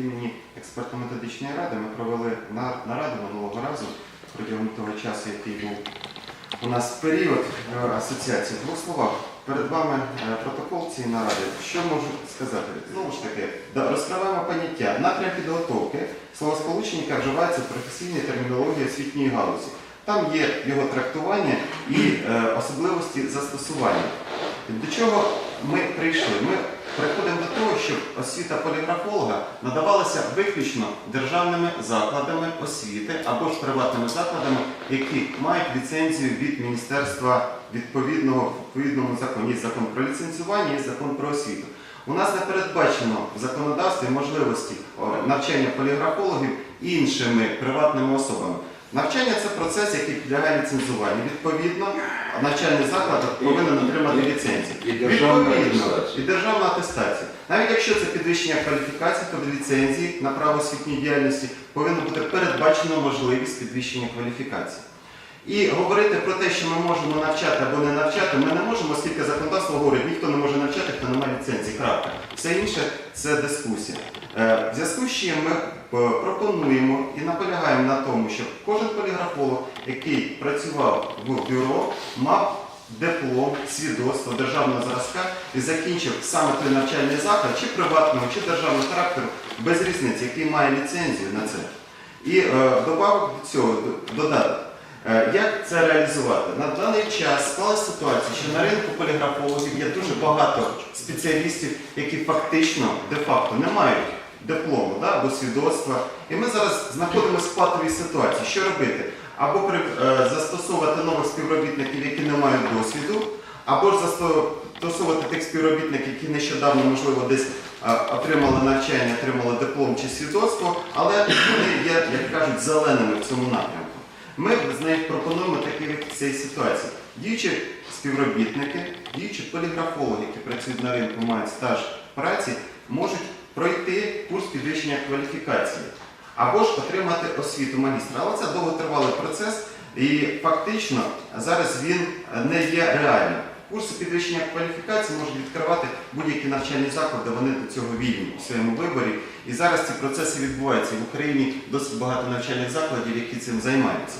імені експертно-методичної ради ми провели нараду минулого разу протягом того часу, який був у нас період е, асоціації. В двох словах, перед вами е, протокол цієї наради. Що можу сказати? Знову ж таки, розкриваємо поняття. Напрям підготовки словосполучення, яке вживається в професійній термінології освітньої галузі. Там є його трактування і е, особливості застосування. До чого ми прийшли? Ми приходимо до того, щоб освіта поліграфолога надавалася виключно державними закладами освіти або ж приватними закладами, які мають ліцензію від міністерства відповідного відповідному законі. Є закон про ліцензування, є закон про освіту. У нас не передбачено в законодавстві можливості навчання поліграфологів іншими приватними особами. Навчання це процес, який підлягає ліцензуванню. Відповідно, навчальний заклад повинен отримати ліцензію. І державна атестація. і державна атестація. Навіть якщо це підвищення кваліфікації, то в ліцензії на право освітньої діяльності повинна бути передбачена можливість підвищення кваліфікації. І говорити про те, що ми можемо навчати або не навчати, ми не можемо, оскільки законодавство говорить, ніхто не може навчати, хто не має ліцензії. Крапка. Все інше це дискусія. Е, В зв'язку з чим ми е, пропонуємо і наполягаємо на тому, щоб кожен поліграфолог, який працював в бюро, мав диплом, свідоцтво державного зразка і закінчив саме той навчальний заклад, чи приватного, чи державного характеру, без різниці, який має ліцензію на це. І е, добавок до цього д- додати. Е, Як це реалізувати? На даний час склалася ситуація, що на ринку поліграфологів є дуже багато спеціалістів, які фактично, де-факто не мають диплому да, або свідоцтва. І ми зараз знаходимося в патовій ситуації. Що робити? Або е, застосовувати нових співробітників, які не мають досвіду, або ж застосовувати тих співробітників, які нещодавно, можливо, десь е, отримали навчання, отримали диплом чи свідоцтво, але вони є, як кажуть, зеленими в цьому напрямку. Ми з нею пропонуємо такі цієї ситуації. Діючі співробітники, діючі поліграфологи, які працюють на ринку, мають стаж праці, можуть пройти курс підвищення кваліфікації або ж отримати освіту магістра. Але це довготривалий процес, і фактично зараз він не є реальним. Курси підвищення кваліфікації можуть відкривати будь-які навчальні заклади, вони до цього вільні у своєму виборі. І зараз ці процеси відбуваються. В Україні досить багато навчальних закладів, які цим займаються.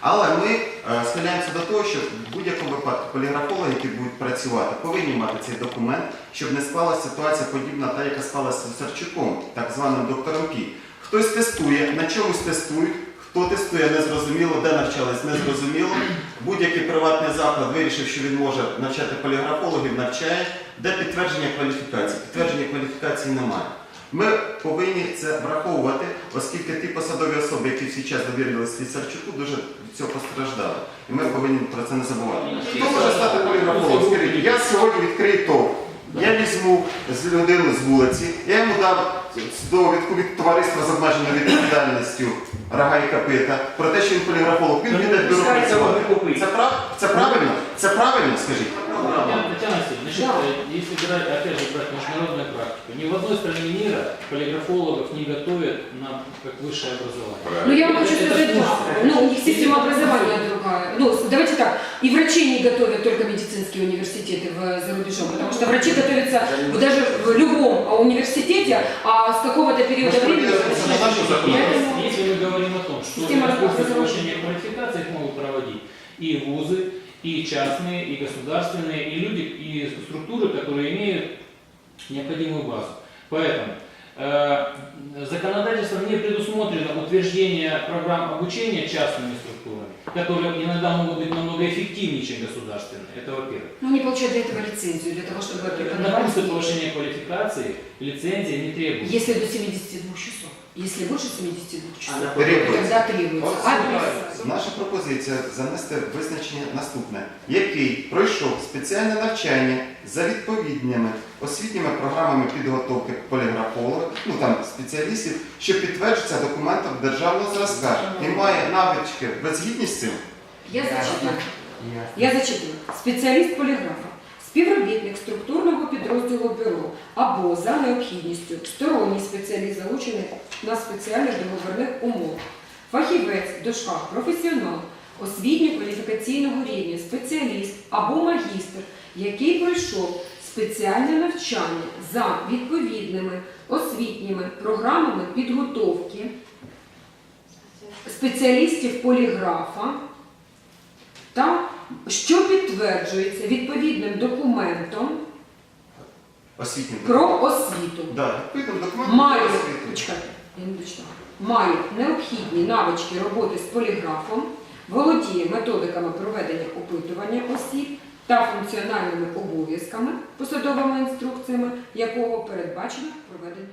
Але ми е, схиляємося до того, що в будь-якому випадку поліграфологи, які будуть працювати, повинні мати цей документ, щоб не склалася ситуація подібна та, яка склалася з Сарчуком, так званим доктором Пі. Хтось тестує, на чомусь тестують, хто тестує незрозуміло, де навчались незрозуміло. Будь-який приватний заклад вирішив, що він може навчати поліграфологів, навчає, де підтвердження кваліфікації. Підтвердження кваліфікації немає. Ми повинні це враховувати, оскільки ті посадові особи, які в свій час довірилися Слісарчуку, дуже від цього постраждали. І ми повинні про це не забувати. Хто може стати поліграфологом? Я сьогодні відкрию ТОВ. Я візьму з людину з вулиці, я йому дав довідку від товариства з обмеженою відповідальністю рога і копита про те, що він поліграфолог. Він піде в бюро працювати. Це, прав... це правильно? Це правильно, скажіть? Татьяна Татьяна Васильевна, значит, э, если брать, опять же, брать международную практику, ни в одной стране мира полиграфологов не готовят на как высшее образование. Ну, я вам хочу Это сказать, курс. ну, у них система образования другая. Ну, с- давайте так, и врачей не готовят только Медицинские университеты в, за рубежом, потому что врачи готовятся в- даже в любом а, университете, а с какого-то периода Может, времени... Поэтому- Если мы говорим о том, что Система курсы повышения квалификации их могут проводить и вузы, и частные, и государственные, и люди, и структуры, которые имеют необходимую базу. Поэтому э, законодательством не предусмотрено утверждение программ обучения частными структурами, которые иногда могут быть намного эффективнее, чем государственные. Это во-первых. Ну, они получают для этого лицензию, для того, чтобы На преподавать. курсы повышения квалификации лицензия не требуется. Если до 72 часов. Если больше 72 часов, Требується. тогда требуется. От Адрес. Наша пропозиція занести визначення наступне, який пройшов спеціальне навчання за відповідними освітніми програмами підготовки поліграфологів, ну там спеціалістів, що підтверджується документом державного зразка і має навички. Ви цим? Я зачитую. Я зачитую. Спеціаліст поліграфа, співробітник структурного підрозділу бюро або за необхідністю сторонній спеціаліст залучений на спеціальних договірних умовах. Фахівець, дужках, професіонал, освітньо-кваліфікаційного рівня, спеціаліст або магістр, який пройшов спеціальне навчання за відповідними освітніми програмами підготовки спеціалістів поліграфа та що підтверджується відповідним документом Освітнім. про освіту. Да, відповідним документом Має, про освіту. почекайте, я не дочитала. Має необхідні навички роботи з поліграфом, володіє методиками проведення опитування осіб та функціональними обов'язками, посадовими інструкціями, якого передбачено проведення